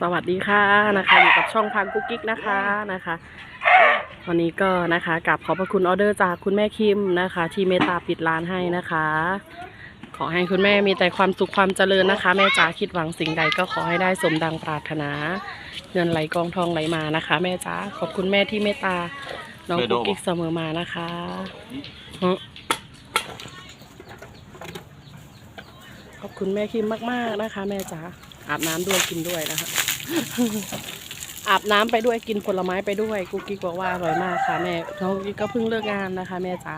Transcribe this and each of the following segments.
สวัสดีค่ะนะคะ อยู่กับช่องพังกุ๊กกิ๊กนะคะนะคะ วันนี้ก็นะคะกลับขอบพระคุณออเดอร์จากคุณแม่คิมนะคะ ที่เมตตาปิดร้านให้นะคะ ขอให้คุณแม่มีแต่ความสุขความเจริญนะคะ แม่จ๋าคิดหวังสิ่งใดก็ขอให้ได้สมดังปรารถนา เงินไหลกองทองไหลมานะคะ แม่จ๋าขอบคุณแม่ที่เมตตาน้องกุ๊กกิ๊กเสมอมานะคะฮะขอบคุณแม่คิมมาก ๆ นะคะ แม่จ๋าอาบน้ำด้วยกินด้วยนะคะ อาบน้ำไปด้วยกินผลไม้ไปด้วยกุ๊กกิ๊กบอกว่าอร่อยมากค่ะแม่น้องกิ๊กก็เพิ่งเลิกงานนะคะ แม่จ๋า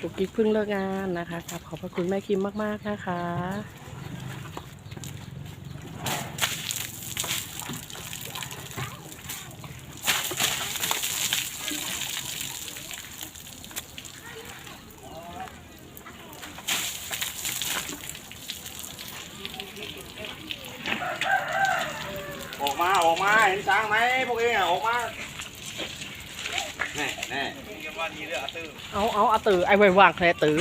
กุ๊กกิ๊กเพิ่งเลิกงานนะคะครับขอบพระคุณแม่คิมมากๆนะคะ ออก มาออกมาเห็นช้างไหมพวกเองอะออกมาแน่แน่เอาเอาเอาตือไอ้ไว้วางแคลตือ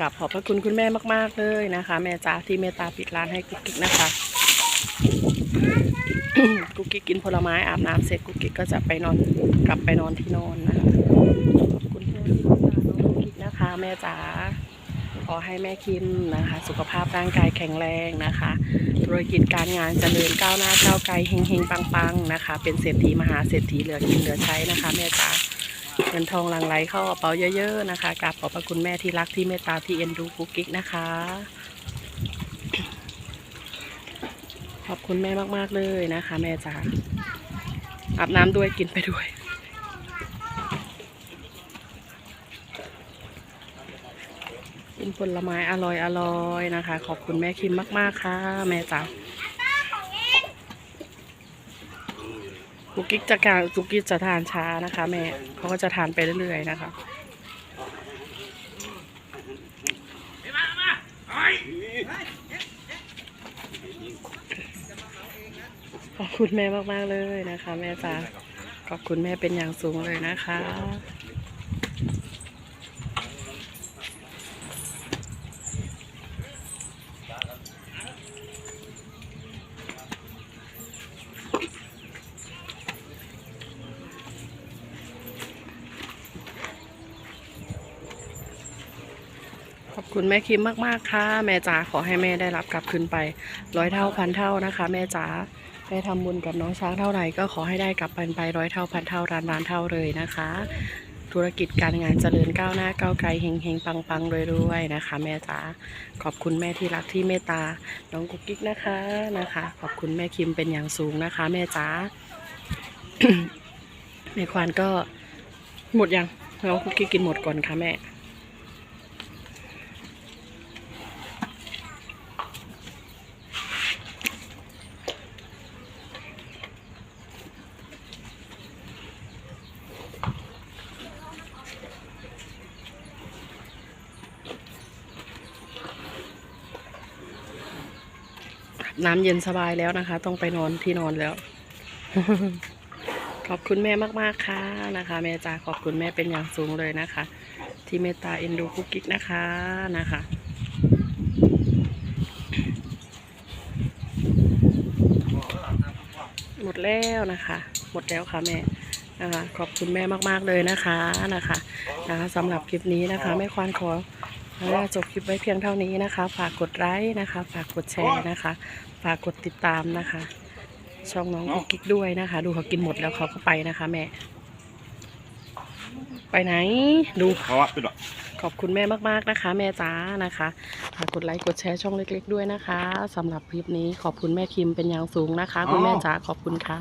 กับขอบพระคุณคุณแม่มาก ๆ เลยนะคะ แม่จ๋าที่เมตตาปิดร้านให้กุ๊กกิ๊กนะคะ กุ๊กกิ๊กกินผลไม้อาบน้ำเสร็จกุ๊กกิ๊กก็จะไปนอนกลับไปนอนที่นอนนะคะขอบคุณแม่ที่เมตตาน้องกุ๊กกิ๊กนะคะ แม่จ๋า ขอให้แม่คิมนะคะ สุขภาพร่างกายแข็งแรงนะคะธุรกิจการงานเจริญก้าวหน้าก้าวไกลเฮงๆปังๆนะคะ เป็นเศรษฐีมหาเศรษฐีเหลือกินเหลือใช้นะคะ แม่จ๋าเงินทองหลั่งไหลเข้ากระเป๋าเยอะๆนะคะกราบขอบพระคุณแม่ที่รักที่เมตตาที่เอ็นดูกุ๊กกิ๊กนะคะ ขอบคุณแม่มากๆเลยนะคะ แม่จ๋าอาบน้ำด้วยกินไปด้วย กินผลไม้อร่อยอร่อยนะคะ ขอบคุณแม่คิมมาก ๆ ค่ะ แม่จ๋ากุกกิ๊กจะการกุกกิ๊กจะทานช้านะคะ แม่เขาก็จะทานไปเรื่อย ๆ นะคะขอบคุณแม่มาก ๆ เลยนะคะ แม่จ๋าขอบคุณแม่เป็นอย่างสูงเลยนะคะ ขอบคุณแม่คิมมากๆค่ะ แม่จ๋าขอให้แม่ได้รับกลับคืนไปร้อยเท่าพันเท่านะคะ แม่จ๋าแม่ทำบุญกับน้องช้างเท่าไหร่ก็ขอให้ได้กลับไปไปร้อยเท่าพันเท่าร้านร้านเท่าเลยนะคะ ธุรกิจการงานเจริญก้าวหน้าก้าวไกลเฮงเฮงปังปังรวยรวยๆนะคะ แม่จ๋าขอบคุณแม่ที่รักที่เมตตาน้องกุ๊กกิ๊กนะคะนะคะ ขอบคุณแม่คิมเป็นอย่างสูงนะคะ แม่จ๋าแม่ควานก็หมดยังน้องกุ๊กกิ๊กกินหมดก่อนค่ะแม่ น้ำเย็นสบายแล้วนะคะ ต้องไปนอนที่นอนแล้ว ขอบคุณแม่มากๆค่ะนะคะ แม่จ๋าขอบคุณแม่เป็นอย่างสูงเลยนะคะ ที่เมตตาเอ็นดูกุ๊กกิ๊กนะคะนะคะหมดแล้วนะคะ หมดแล้วค่ะแม่นะคะขอบคุณแม่มากๆเลยนะคะนะคะนะคะสำหรับคลิปนี้นะคะแม่ควานขอ อนุญาตจบคลิปไว้เพียงเท่านี้นะคะ ฝากกดไลค์นะคะ ฝากกดแชร์นะคะ ฝากกดติดตามนะคะ ช่องน้องกุ๊กกิ๊กด้วยนะคะ ดูเขากินหมดแล้วเขาก็ไปนะคะแม่ ไปไหน ดูเพราะว่าเป็นหรอขอบคุณแม่มากๆนะคะ แม่จ้านะคะฝากกดไลค์กดแชร์ช่องเล็ก ๆ ด้วยนะคะสำหรับคลิปนี้ขอบคุณแม่คิมเป็นอย่างสูงนะคะ คุณแม่จ๋าขอบคุณค่ะ